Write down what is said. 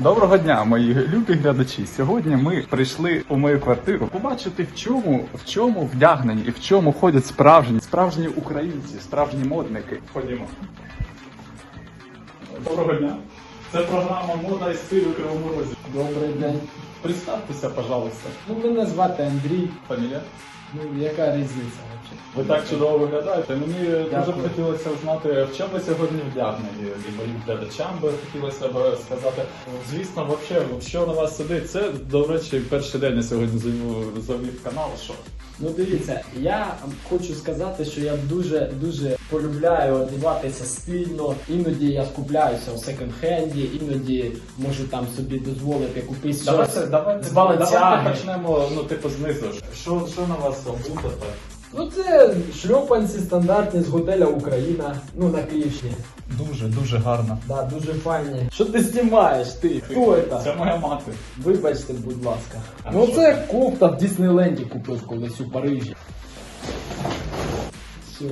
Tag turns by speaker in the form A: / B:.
A: Доброго дня, мої любі глядачі. Сьогодні ми прийшли у мою квартиру побачити, в чому в чому вдягнені і в чому ходять справжні справжні українці, справжні модники. Ходімо. Доброго дня. Це програма Мода і стиль у Кривому Розі.
B: Добрий день.
A: Представтеся, пожалуйста.
B: Ну, мене звати Андрій.
A: Фамілія?
B: Ну, яка різниця?
A: Ви так чудово виглядаєте. Мені дуже б хотілося знати, в чому ви сьогодні вдягнені. І моїм глядачам би хотілося б сказати. Звісно, вообще, що на вас сидить. Це, до речі, перший день я сьогодні завів, канал. Що
B: Ну дивіться, я хочу сказати, що я дуже дуже полюбляю одягатися стильно. Іноді я скупляюся у секонд-хенді, іноді можу там собі дозволити купити щось
A: давайте, давайте,
B: з
A: давайте почнемо ну, типу, знизу. Що, що на вас обуто?
B: Ну це шльопанці стандартні з готеля Україна, ну на Київщині.
A: Дуже, дуже гарно.
B: Да, дуже файні. Що ти знімаєш? Ти? Хто це?
A: Це моя мати.
B: Вибачте, будь ласка.
A: А
B: ну
A: що
B: це кофта в Діснейленді купив колись у Парижі. Все.